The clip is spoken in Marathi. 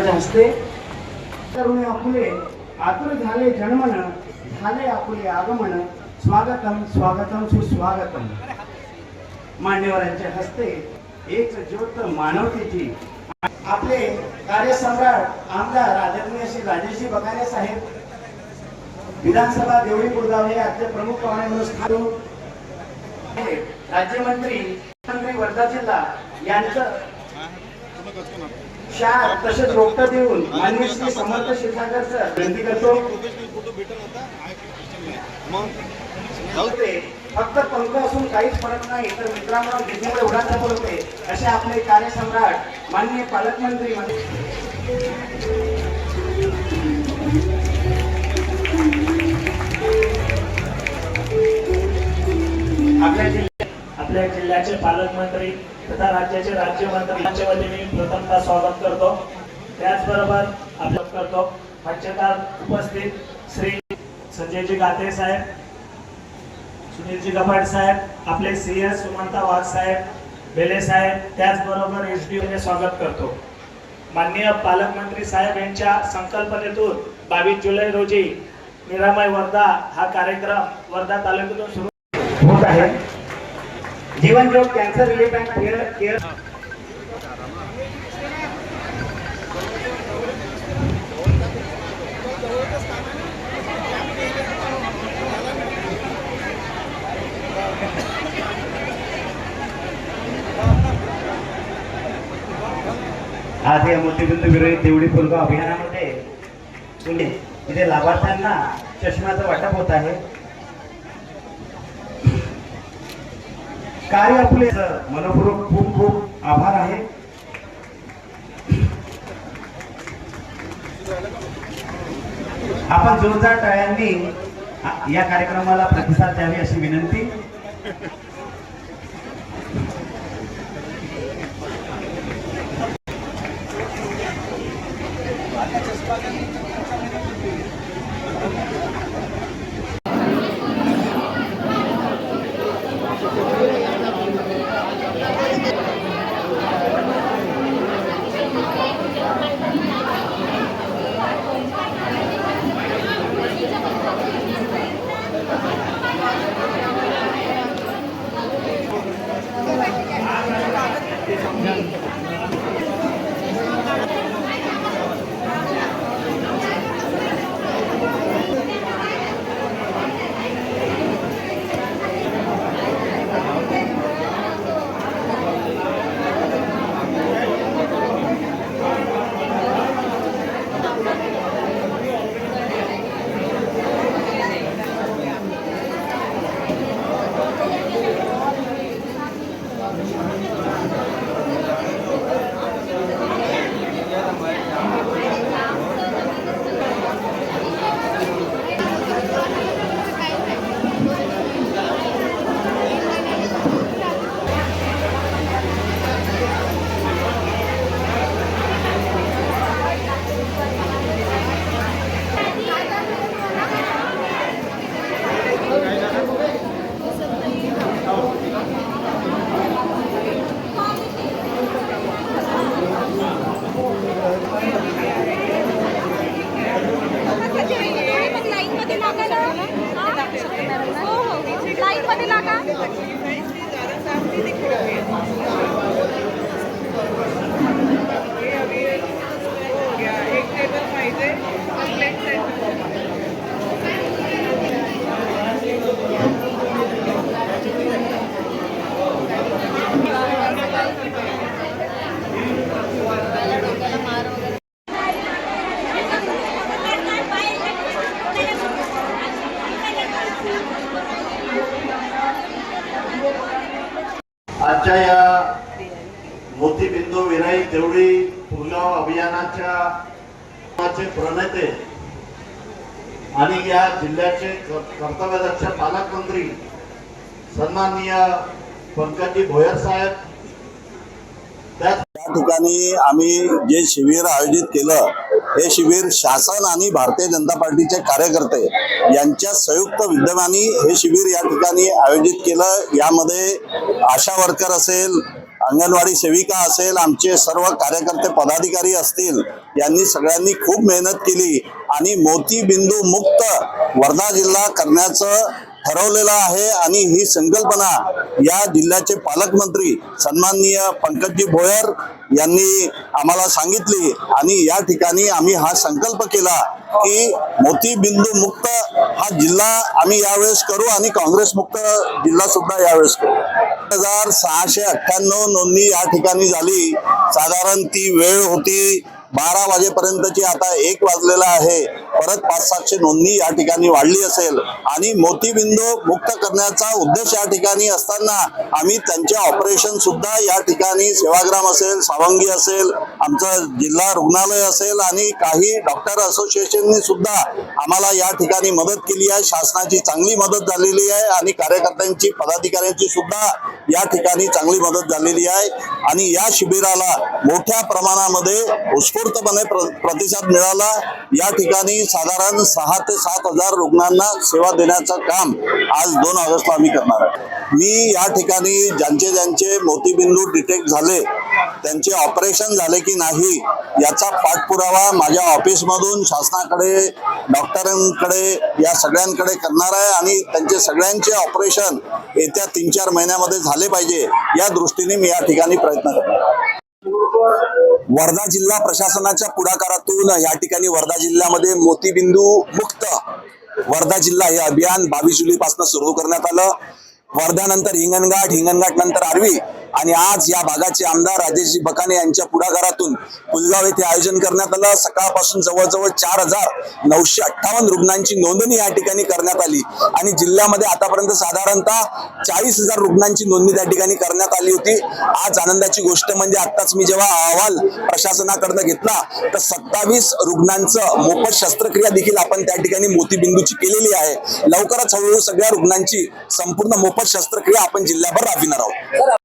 असते हस्ते करुणे आपुले आतुर झाले जन्मन झाले आपुले आगमन स्वागतम स्वागतम सुस्वागतम. मान्यवरांच्या हस्ते एक ज्योत मानवतेची. आपले कार्यसम्राट आमदार आदरणीय श्री राजेशी बकारे साहेब. विधानसभा देवळी गुरगाव हे आजचे प्रमुख पाहुणे म्हणून स्थान राज्यमंत्री मंत्री वर्धा जिल्हा यांचं शार तसेच रोपटं देऊन माननीय श्री समर्थ क्षीरसागर सर विनंती करतो. ते फक्त पंख असून काहीच फरक नाही तर मित्रांनो जिद्दीमुळे उडाचा बोलते. असे आपले कार्यसम्राट माननीय पालकमंत्री आपल्या जिल्ह्यात आपल्या जिल्ह्याचे पालकमंत्री तथा राज्याचे राज्यमंत्री यांच्या वतीने मी प्रथमतः स्वागत करतो. त्याचबरोबर आपलं करतो. मंचकार उपस्थित श्री संजयजी गाते साहेब सुनीलजी गपाट साहेब आपले सी एस सुमंता वाघ साहेब बेले साहेब त्याचबरोबर एस डी ओने स्वागत करतो. माननीय पालकमंत्री साहेब यांच्या संकल्पनेतून बावीस जुलै रोजी निरामय वर्धा हा कार्यक्रम वर्धा तालुक्यातून सुरू होत आहे. Jeevan Jyot cancer relief and care care आज या मोतीबिंदू विरोधी देवडी फुलगाव अभियानामध्ये तुम्ही इथे लाभार्थ्यांना चष्म्याचं वाटप होत आहे. कार्य आपले. मनपूर्वक खूप खूप आभार आहे. आपण जोरदार टाळ्यांनी या कार्यक्रमाला प्रतिसाद द्यावे अशी विनंती. आजच्या या मोतीबिंदू विराई देवळी पुरगाव अभियानाच्या प्रणेते आणि या जिल्ह्याचे कर्तव्यदक्ष पालकमंत्री सन्माननीय पंकजी भोयर साहेब. त्या ठिकाणी आम्ही जे शिबिर आयोजित केलं हे शिबिर शासन आणि भारतीय जनता पार्टीचे कार्यकर्ते यांच्या संयुक्त विद्यमाने हे शिबिर या ठिकाणी आयोजित केलं. यामध्ये आशा वर्कर असेल अंगणवाडी सेविका असेल आमचे सर्व कार्यकर्ते पदाधिकारी असतील यांनी सगळ्यांनी खूप मेहनत केली आणि मोतीबिंदू मुक्त वर्धा जिल्हा करण्याचं ठरवलेलं आहे आणि ही संकल्पना या जिल्ह्याचे पालकमंत्री सन्माननीय पंकजी भोयर यांनी आम्हाला सांगितली आणि या ठिकाणी आम्ही हा संकल्प केला की मोतीबिंदू मुक्त हा जिल्हा आम्ही यावेळेस करू आणि काँग्रेस मुक्त जिल्हा सुद्धा यावेळेस करू. हजार सहाशे अठ्ठ्याण्णव नोंदणी या ठिकाणी झाली. साधारण ती वेळ होती बारा वाजेपर्यंतची. आता एक वाजलेला आहे. परत पाच सातशे नोंदणी या ठिकाणी वाढली असेल. आणि मोतीबिंदू मुक्त करण्याचा उद्देश या ठिकाणी असताना आम्ही त्यांचे ऑपरेशन सुद्धा या ठिकाणी सेवाग्राम असेल सावंगी असेल आमचं जिल्हा रुग्णालय असेल आणि काही डॉक्टर असोसिएशननी सुद्धा आम्हाला या ठिकाणी मदत केली आहे. शासनाची चांगली मदत झालेली आहे आणि कार्यकर्त्यांची पदाधिकाऱ्यांची सुद्धा या ठिकाणी चांगली मदत झालेली आहे. आणि या शिबिराला मोठ्या प्रमाणामध्ये उत्स्फूर्तपणे प्र प्रतिसाद मिळाला. या ठिकाणी साधारण सहा ते सात हजार रुग्णांना सेवा देण्याचं काम आज दोन ऑगस्टला आम्ही करणार आहे मी या ठिकाणी ज्यांचे ज्यांचे मोतीबिंदू डिटेक्ट झाले त्यांचे ऑपरेशन झाले की नाही याचा पाठपुरावा माझ्या ऑफिसमधून शासनाकडे डॉक्टरांकडे या सगळ्यांकडे करणार आहे आणि त्यांचे सगळ्यांचे ऑपरेशन येत्या तीन चार महिन्यामध्ये झाले पाहिजे या दृष्टीने मी या ठिकाणी प्रयत्न करणार आहे. वर्धा जिल्हा प्रशासनाच्या पुढाकारातून या ठिकाणी वर्धा जिल्ह्यामध्ये मोतीबिंदू मुक्त वर्धा जिल्हा हे अभियान बावीस जुलै पासून सुरू करण्यात आलं. वर्ध्यानंतर हिंगणघाट हिंगणघाट नंतर आर्वी आणि आज या भागाचे आमदार राजेशजी बकाने यांच्या पुढाकारातून पुलगाव येथे आयोजन करण्यात आलं. सकाळपासून जवळजवळ चार हजार नऊशे अठ्ठावन्न रुग्णांची नोंदणी या ठिकाणी करण्यात आली. आणि जिल्ह्यामध्ये आतापर्यंत साधारणतः चाळीस हजार रुग्णांची नोंदणी त्या ठिकाणी करण्यात आली होती. आज आनंदाची गोष्ट म्हणजे आत्ताच मी जेव्हा अहवाल प्रशासनाकडनं घेतला तर सत्तावीस रुग्णांचं मोफत शस्त्रक्रिया देखील आपण त्या ठिकाणी मोतीबिंदूची केलेली आहे. लवकरच हळूहळू सगळ्या रुग्णांची संपूर्ण मोफत शस्त्रक्रिया आपण जिल्ह्याभर राबविणार आहोत.